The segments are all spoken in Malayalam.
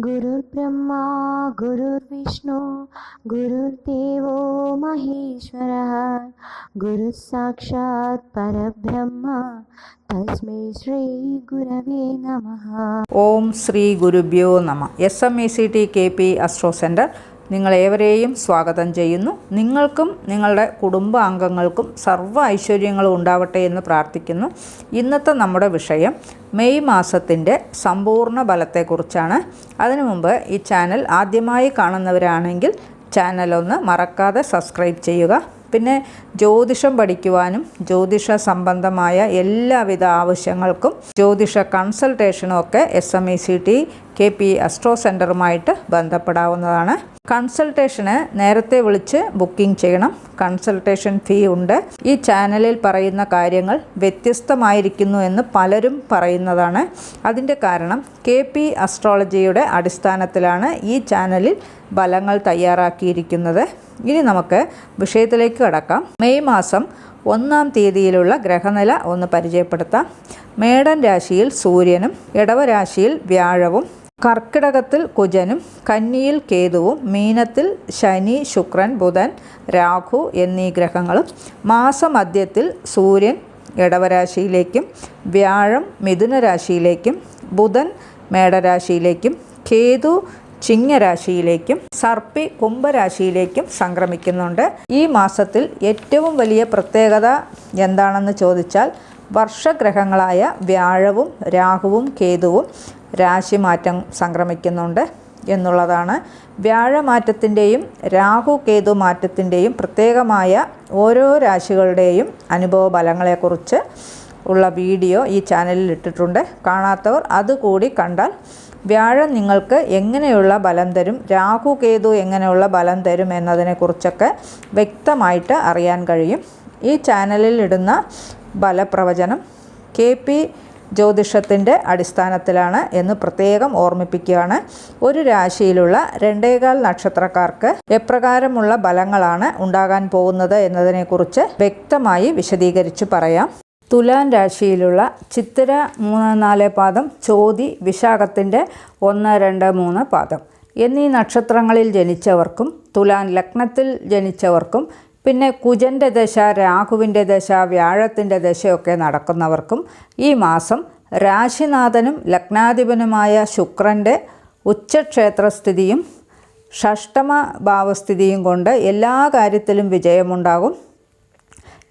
गुरुर्ब्रह्मा गुरुर्विष्णु गुरुर्देवो महेश्वरः गुरुः साक्षात् परब्रह्म तस्मै श्रीगुरवे नमः ഓം ശ്രീ ഗുരുഭ്യോ നമ S M E C T K P astro centre നിങ്ങളേവരെയും സ്വാഗതം ചെയ്യുന്നു. നിങ്ങൾക്കും നിങ്ങളുടെ കുടുംബാംഗങ്ങൾക്കും സർവ ഐശ്വര്യങ്ങളും ഉണ്ടാവട്ടെ എന്ന് പ്രാർത്ഥിക്കുന്നു. ഇന്നത്തെ നമ്മുടെ വിഷയം മെയ് മാസത്തിന്റെ സമ്പൂർണ ബലത്തെക്കുറിച്ചാണ് അതിനു മുമ്പ് ഈ ചാനൽ ആദ്യമായി കാണുന്നവരാണെങ്കിൽ ചാനലൊന്ന് മറക്കാതെ സബ്സ്ക്രൈബ് ചെയ്യുക. പിന്നെ ജ്യോതിഷം പഠിക്കുവാനും ജ്യോതിഷ സംബന്ധമായ എല്ലാവിധ ആവശ്യങ്ങൾക്കും ജ്യോതിഷ കൺസൾട്ടേഷനും ഒക്കെ S M E C T K P astro സെന്ററുമായിട്ട് ബന്ധപ്പെടാവുന്നതാണ്. കൺസൾട്ടേഷന് നേരത്തെ വിളിച്ച് ബുക്കിംഗ് ചെയ്യണം. കൺസൾട്ടേഷൻ ഫീ ഉണ്ട്. ഈ ചാനലിൽ പറയുന്ന കാര്യങ്ങൾ വ്യത്യസ്തമായിരിക്കുന്നു എന്ന് പലരും പറയുന്നതാണ്. അതിന്റെ കാരണം കെ പി അസ്ട്രോളജിയുടെ അടിസ്ഥാനത്തിലാണ് ഈ ചാനലിൽ ഫലങ്ങൾ തയ്യാറാക്കിയിരിക്കുന്നത്. ഇനി നമുക്ക് വിഷയത്തിലേക്ക് കടക്കാം. മെയ് മാസം ഒന്നാം തീയതിയിലുള്ള ഗ്രഹനില ഒന്ന് പരിചയപ്പെടുത്താം. മേടൻ രാശിയിൽ സൂര്യനും ഇടവരാശിയിൽ വ്യാഴവും കർക്കിടകത്തിൽ കുജനും കന്നിയിൽ കേതുവും മീനത്തിൽ ശനി ശുക്രൻ ബുധൻ രാഹു എന്നീ ഗ്രഹങ്ങളും മാസമധ്യത്തിൽ സൂര്യൻ ഇടവരാശിയിലേക്കും വ്യാഴം മിഥുനരാശിയിലേക്കും ബുധൻ മേടരാശിയിലേക്കും കേതു ചിങ്ങരാശിയിലേക്കും സർപ്പി കുംഭരാശിയിലേക്കും സംക്രമിക്കുന്നുണ്ട്. ഈ മാസത്തിൽ ഏറ്റവും വലിയ പ്രത്യേകത എന്താണെന്ന് ചോദിച്ചാൽ വർഷഗ്രഹങ്ങളായ വ്യാഴവും രാഹുവും കേതുവും രാശിമാറ്റം സംക്രമിക്കുന്നുണ്ട് എന്നുള്ളതാണ്. വ്യാഴമാറ്റത്തിന്റെയും രാഹു കേതു മാറ്റത്തിന്റെയും പ്രത്യേകമായ ഓരോ രാശികളുടെയും അനുഭവ ഫലങ്ങളെക്കുറിച്ച് ഉള്ള വീഡിയോ ഈ ചാനലിൽ ഇട്ടിട്ടുണ്ട്. കാണാത്തവർ അതുകൂടി കണ്ടാൽ വ്യാഴം നിങ്ങൾക്ക് എങ്ങനെയുള്ള ബലം തരും രാഹു കേതു എങ്ങനെയുള്ള ബലം തരും എന്നതിനെക്കുറിച്ചൊക്കെ വ്യക്തമായിട്ട് അറിയാൻ കഴിയും. ഈ ചാനലിൽ ഇടുന്ന ബലപ്രവചനം കെ പി ജ്യോതിഷത്തിന്റെ അടിസ്ഥാനത്തിലാണ് എന്ന് പ്രത്യേകം ഓർമ്മിപ്പിക്കുകയാണ്. ഒരു രാശിയിലുള്ള രണ്ടേകാൽ നക്ഷത്രക്കാർക്ക് എപ്രകാരമുള്ള ബലങ്ങളാണ് ഉണ്ടാകാൻ പോകുന്നത് എന്നതിനെക്കുറിച്ച് വ്യക്തമായി വിശദീകരിച്ച് പറയാം. തുലാൻ രാശിയിലുള്ള ചിത്തിര മൂന്ന് നാല് പാദം ചോതി വിശാഖത്തിന്റെ ഒന്ന് രണ്ട് മൂന്ന് പാദം. എന്നീ നക്ഷത്രങ്ങളിൽ ജനിച്ചവർക്കും തുലാൻ ലഗ്നത്തിൽ ജനിച്ചവർക്കും പിന്നെ കുജന്റെ ദശ രാഹുവിന്റെ ദശ വ്യാഴത്തിന്റെ ദശയൊക്കെ നടക്കുന്നവർക്കും ഈ മാസം രാശിനാഥനും ലഗ്നാധിപനുമായ ശുക്രന്റെ ഉച്ചക്ഷേത്രസ്ഥിതിയും ഷഷ്ടമ ഭാവസ്ഥിതിയും കൊണ്ട് എല്ലാ കാര്യത്തിലും വിജയമുണ്ടാകും.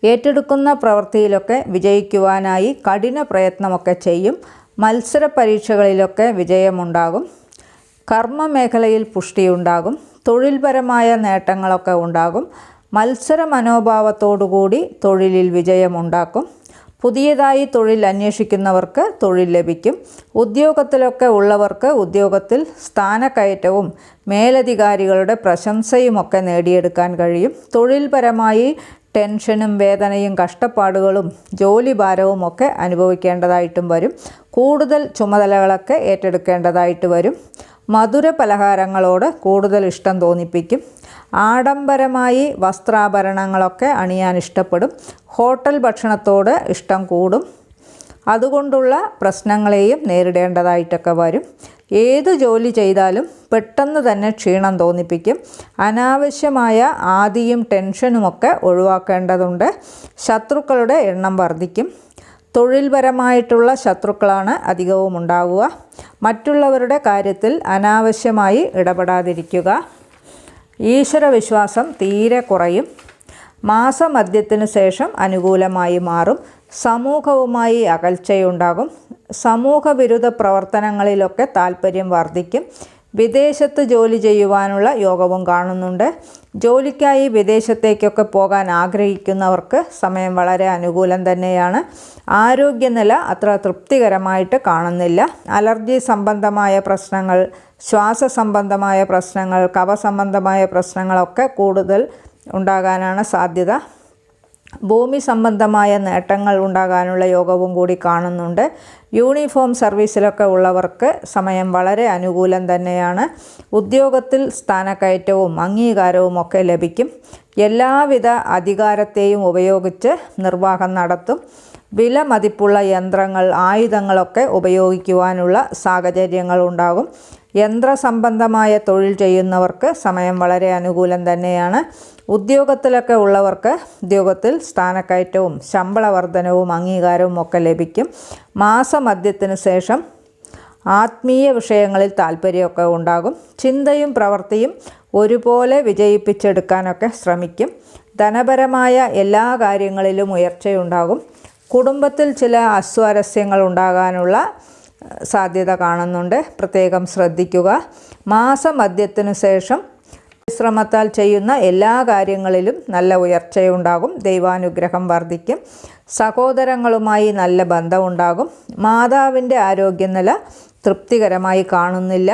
ഏറ്റെടുക്കുന്ന പ്രവൃത്തിയിലൊക്കെ വിജയിക്കുവാനായി കഠിന പ്രയത്നമൊക്കെ ചെയ്യും. മത്സര പരീക്ഷകളിലൊക്കെ വിജയമുണ്ടാകും. കർമ്മ മേഖലയിൽ പുഷ്ടിയുണ്ടാകും തൊഴിൽപരമായ നേട്ടങ്ങളൊക്കെ ഉണ്ടാകും. മത്സര മനോഭാവത്തോടുകൂടി തൊഴിലിൽ വിജയമുണ്ടാക്കും. പുതിയതായി തൊഴിൽ അന്വേഷിക്കുന്നവർക്ക് തൊഴിൽ ലഭിക്കും. ഉദ്യോഗത്തിലൊക്കെ ഉള്ളവർക്ക് ഉദ്യോഗത്തിൽ സ്ഥാനക്കയറ്റവും മേലധികാരികളുടെ പ്രശംസയുമൊക്കെ നേടിയെടുക്കാൻ കഴിയും. തൊഴിൽപരമായി ടെൻഷനും വേദനയും കഷ്ടപ്പാടുകളും ജോലിഭാരവും ഒക്കെ അനുഭവിക്കേണ്ടതായിട്ടും വരും. കൂടുതൽ ചുമതലകളൊക്കെ ഏറ്റെടുക്കേണ്ടതായിട്ട് വരും. മധുര പലഹാരങ്ങളോട് കൂടുതൽ ഇഷ്ടം തോന്നിപ്പിക്കും. ആഡംബരമായി വസ്ത്രാഭരണങ്ങളൊക്കെ അണിയാൻ ഇഷ്ടപ്പെടും. ഹോട്ടൽ ഭക്ഷണത്തോട് ഇഷ്ടം കൂടും. അതുകൊണ്ടുള്ള പ്രശ്നങ്ങളെയും നേരിടേണ്ടതായിട്ടൊക്കെ വരും. ഏത് ജോലി ചെയ്താലും പെട്ടെന്ന് തന്നെ ക്ഷീണം തോന്നിപ്പിക്കും. അനാവശ്യമായ ആദിയും ടെൻഷനുമൊക്കെ ഒഴിവാക്കേണ്ടതുണ്ട്. ശത്രുക്കളുടെ എണ്ണം വർദ്ധിക്കും. തൊഴിൽപരമായിട്ടുള്ള ശത്രുക്കളാണ് അധികവും ഉണ്ടാവുക. മറ്റുള്ളവരുടെ കാര്യത്തിൽ അനാവശ്യമായി ഇടപെടാതിരിക്കുക. ഈശ്വരവിശ്വാസം തീരെ കുറയും. മാസമധ്യത്തിനു ശേഷം അനുകൂലമായി മാറും. സമൂഹവുമായി അകൽച്ചയുണ്ടാകും. സമൂഹവിരുദ്ധ പ്രവർത്തനങ്ങളിലൊക്കെ താല്പര്യം വർദ്ധിക്കും. വിദേശത്ത് ജോലി ചെയ്യുവാനുള്ള യോഗവും കാണുന്നുണ്ട്. ജോലിക്കായി വിദേശത്തേക്കൊക്കെ പോകാൻ ആഗ്രഹിക്കുന്നവർക്ക് സമയം വളരെ അനുകൂലം തന്നെയാണ്. ആരോഗ്യനില അത്ര തൃപ്തികരമായിട്ട് കാണുന്നില്ല. അലർജി സംബന്ധമായ പ്രശ്നങ്ങൾ ശ്വാസ സംബന്ധമായ പ്രശ്നങ്ങൾ കവ സംബന്ധമായ പ്രശ്നങ്ങളൊക്കെ കൂടുതൽ ഉണ്ടാകാനാണ് സാധ്യത. ഭൂമി സംബന്ധമായ നേട്ടങ്ങൾ ഉണ്ടാകാനുള്ള യോഗവും കൂടി കാണുന്നുണ്ട്. യൂണിഫോം സർവീസിലൊക്കെ ഉള്ളവർക്ക് സമയം വളരെ അനുകൂലം തന്നെയാണ്. ഉദ്യോഗത്തിൽ സ്ഥാനക്കയറ്റവും അംഗീകാരവും ഒക്കെ ലഭിക്കും. എല്ലാവിധ അധികാരത്തെയും ഉപയോഗിച്ച് നിർവാഹം നടത്തും. വില മതിപ്പുള്ള യന്ത്രങ്ങൾ ആയുധങ്ങളൊക്കെ ഉപയോഗിക്കുവാനുള്ള സാഹചര്യങ്ങൾ ഉണ്ടാകും. യന്ത്രസംബന്ധമായ തൊഴിൽ ചെയ്യുന്നവർക്ക് സമയം വളരെ അനുകൂലം തന്നെയാണ്. ഉദ്യോഗത്തിലൊക്കെ ഉള്ളവർക്ക് ഉദ്യോഗത്തിൽ സ്ഥാനക്കയറ്റവും ശമ്പള വർധനവും അംഗീകാരവും ഒക്കെ ലഭിക്കും. മാസമധ്യത്തിന് ശേഷം ആത്മീയ വിഷയങ്ങളിൽ താല്പര്യമൊക്കെ ഉണ്ടാകും. ചിന്തയും പ്രവൃത്തിയും ഒരുപോലെ വിജയിപ്പിച്ചെടുക്കാനൊക്കെ ശ്രമിക്കും. ധനപരമായ എല്ലാ കാര്യങ്ങളിലും ഉയർച്ചയുണ്ടാകും. കുടുംബത്തിൽ ചില അസ്വാരസ്യങ്ങൾ ഉണ്ടാകാനുള്ള സാധ്യത കാണുന്നുണ്ട്. പ്രത്യേകം ശ്രദ്ധിക്കുക. മാസമധ്യത്തിനു ശേഷം വിശ്രമത്താൽ ചെയ്യുന്ന എല്ലാ കാര്യങ്ങളിലും നല്ല ഉയർച്ചയുണ്ടാകും ദൈവാനുഗ്രഹം വർദ്ധിക്കും സഹോദരങ്ങളുമായി നല്ല ബന്ധമുണ്ടാകും മാതാവിന്റെ ആരോഗ്യനില തൃപ്തികരമായി കാണുന്നില്ല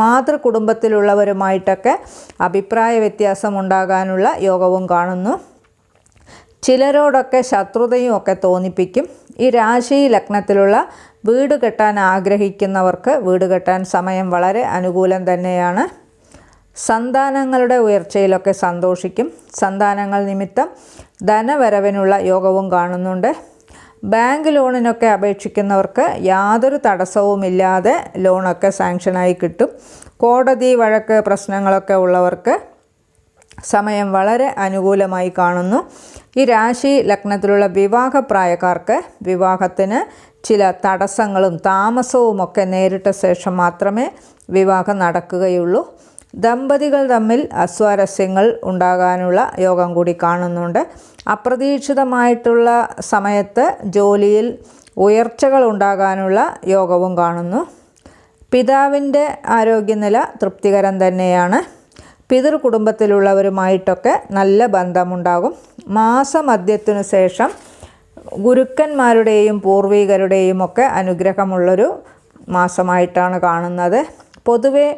മാതൃകുടുംബത്തിലുള്ളവരുമായിട്ടൊക്കെ അഭിപ്രായ വ്യത്യാസം ഉണ്ടാകാനുള്ള യോഗവും കാണുന്നു. ചിലരോടൊക്കെ ശത്രുതയും ഒക്കെ തോന്നിപ്പിക്കും. ഈ രാശി ലഗ്നത്തിലുള്ള വീട് കെട്ടാൻ ആഗ്രഹിക്കുന്നവർക്ക് വീട് കെട്ടാൻ സമയം വളരെ അനുകൂലം തന്നെയാണ്. സന്താനങ്ങളുടെ ഉയർച്ചയിലൊക്കെ സന്തോഷിക്കും. സന്താനങ്ങൾ നിമിത്തം ധനവരവിനുള്ള യോഗവും കാണുന്നുണ്ട്. ബാങ്ക് ലോണിനൊക്കെ അപേക്ഷിക്കുന്നവർക്ക് യാതൊരു തടസ്സവുമില്ലാതെ ലോണൊക്കെ സാങ്ഷനായി കിട്ടും. കോടതി വഴക്ക് പ്രശ്നങ്ങളൊക്കെ ഉള്ളവർക്ക് സമയം വളരെ അനുകൂലമായി കാണുന്നു. ഈ രാശി ലഗ്നത്തിലുള്ള വിവാഹപ്രായക്കാർക്ക് വിവാഹത്തിന് ചില തടസ്സങ്ങളും താമസവുമൊക്കെ നേരിട്ട ശേഷം മാത്രമേ വിവാഹം നടക്കുകയുള്ളൂ. ദമ്പതികൾ തമ്മിൽ അസ്വാരസ്യങ്ങൾ ഉണ്ടാകാനുള്ള യോഗം കൂടി കാണുന്നുണ്ട്. അപ്രതീക്ഷിതമായിട്ടുള്ള സമയത്ത് ജോലിയിൽ ഉയർച്ചകൾ ഉണ്ടാകാനുള്ള യോഗവും കാണുന്നു. പിതാവിന്റെ ആരോഗ്യനില തൃപ്തികരം തന്നെയാണ്. പിതൃ കുടുംബത്തിലുള്ളവരുമായിട്ടൊക്കെ നല്ല ബന്ധമുണ്ടാകും. മാസമധ്യത്തിനു ശേഷം ഗുരുക്കന്മാരുടെയും പൂർവികരുടെയും ഒക്കെ അനുഗ്രഹമുള്ളൊരു മാസമായിട്ടാണ് കാണുന്നത്. പൊതുവെ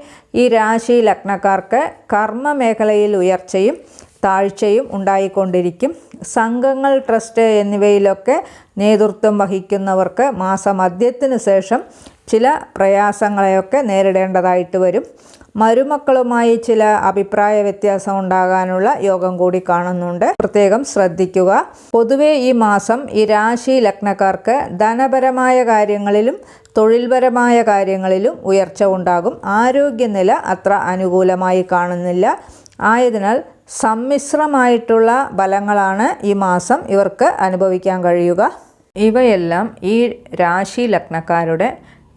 ഈ രാശി ലഗ്നക്കാർക്ക് കർമ്മ മേഖലയിൽ ഉയർച്ചയും താഴ്ചയും ഉണ്ടായിക്കൊണ്ടിരിക്കും. സംഘങ്ങൾ ട്രസ്റ്റ് എന്നിവയിലൊക്കെ നേതൃത്വം വഹിക്കുന്നവർക്ക് മാസമധ്യത്തിന് ശേഷം ചില പ്രയാസങ്ങളെയൊക്കെ നേരിടേണ്ടതായിട്ട് വരും. മരുമക്കളുമായി ചില അഭിപ്രായ വ്യത്യാസം ഉണ്ടാകാനുള്ള യോഗം കൂടി കാണുന്നുണ്ട്. പ്രത്യേകം ശ്രദ്ധിക്കുക. പൊതുവെ ഈ മാസം ഈ രാശി ലഗ്നക്കാർക്ക് ധനപരമായ കാര്യങ്ങളിലും തൊഴിൽപരമായ കാര്യങ്ങളിലും ഉയർച്ച ഉണ്ടാകും. ആരോഗ്യനില അത്ര അനുകൂലമായി കാണുന്നില്ല. ആയതിനാൽ സമ്മിശ്രമായിട്ടുള്ള ഫലങ്ങളാണ് ഈ മാസം ഇവർക്ക് അനുഭവിക്കാൻ കഴിയുക. ഇവയെല്ലാം ഈ രാശി ലഗ്നക്കാരുടെ